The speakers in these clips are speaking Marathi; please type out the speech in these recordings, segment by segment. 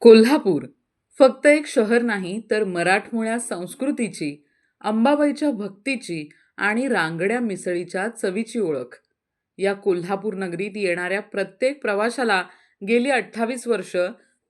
कोल्हापूर. फक्त एक शहर नाही तर मराठमोळ्या संस्कृतीची अंबाबाईच्या भक्तीची आणि रांगड्या मिसळीच्या चवीची ओळख. या कोल्हापूर नगरीत येणाऱ्या प्रत्येक प्रवाशाला गेली अठ्ठावीस वर्ष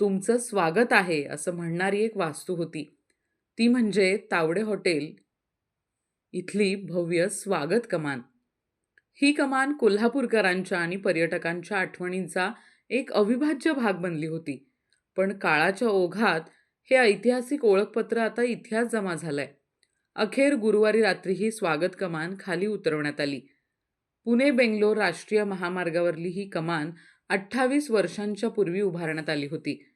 तुमचं स्वागत आहे असं म्हणणारी एक वास्तू होती. ती म्हणजे तावडे हॉटेल. इथली भव्य स्वागत कमान. ही कमान कोल्हापूरकरांच्या आणि पर्यटकांच्या आठवणींचा एक अविभाज्य भाग बनली होती. पण काळाच्या ओघात हे ऐतिहासिक ओळखपत्र आता इतिहास जमा झालंय. अखेर गुरुवारी रात्री ही स्वागत कमान खाली उतरवण्यात आली. पुणे बेंगलोर राष्ट्रीय महामार्गावरली ही कमान अठ्ठावीस वर्षांच्या पूर्वी उभारण्यात आली होती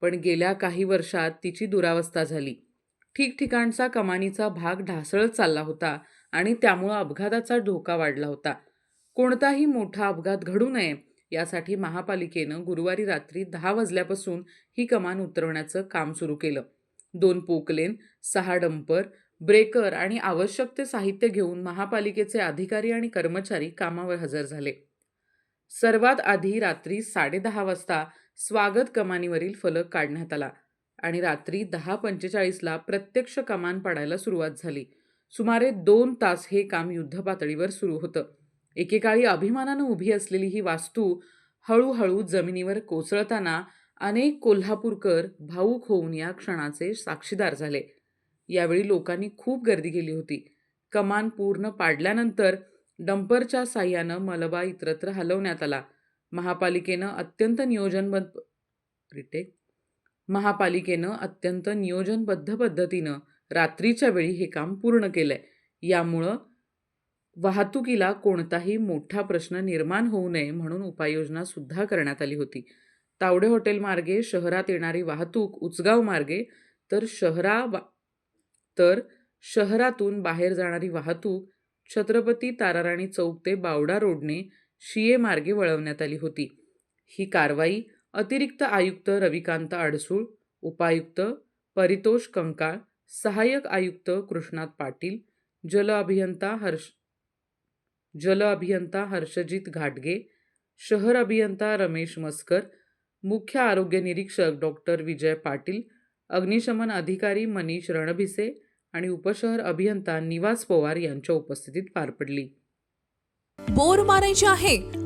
पण गेल्या काही वर्षात तिची दुरावस्था झाली. ठिकठिकाणचा कमानीचा भाग ढासळत चालला होता आणि त्यामुळं अपघाताचा धोका वाढला होता. कोणताही मोठा अपघात घडू नये यासाठी महापालिकेनं गुरुवारी रात्री दहा वाजल्यापासून ही कमान उतरवण्याचं काम सुरू केलं. दोन पोकलेन सहा डंपर ब्रेकर आणि आवश्यक ते साहित्य घेऊन महापालिकेचे अधिकारी आणि कर्मचारी कामावर हजर झाले. सर्वात आधी रात्री साडेदहा वाजता स्वागत कमानीवरील फलक काढण्यात आला आणि रात्री दहा पंचेचाळीसला प्रत्यक्ष कमान पाडायला सुरुवात झाली. सुमारे दोन तास हे काम युद्धपातळीवर सुरू होतं. एकेकाळी अभिमानानं उभी असलेली ही वास्तू हळूहळू जमिनीवर कोसळताना अनेक कोल्हापूरकर भाऊक होऊन या क्षणाचे साक्षीदार झाले. यावेळी लोकांनी खूप गर्दी केली होती. कमान पूर्ण पाडल्यानंतर डंपरच्या साह्यानं मलबा इतरत्र हलवण्यात आला. महापालिकेनं अत्यंत नियोजनबद्ध रिटेक. महापालिकेनं अत्यंत नियोजनबद्ध पद्धतीनं रात्रीच्या वेळी हे काम पूर्ण केलंय. यामुळं वाहतुकीला कोणताही मोठा प्रश्न निर्माण होऊ नये म्हणून उपाययोजना सुद्धा करण्यात आली होती. तावडे हॉटेल मार्गे शहरात येणारी वाहतूक उचगाव मार्गे तर शहरा तर शहरातून बाहेर जाणारी वाहतूक छत्रपती ताराराणी चौक ते बावडा रोडने शिये मार्गे वळवण्यात आली होती. ही कारवाई अतिरिक्त आयुक्त रविकांत अडसूळ उपायुक्त परितोष कंकाळ सहाय्यक आयुक्त कृष्णात पाटील जल अभियंता हर्ष जल अभियंता हर्षजित घाटगे शहर अभियंता रमेश मस्कर मुख्य आरोग्य निरीक्षक डॉक्टर विजय पाटील अग्निशमन अधिकारी मनीष रणभिसे आणि उपशहर अभियंता निवास पवार यांच्या उपस्थितीत पार पडली. बोर मारायची आहे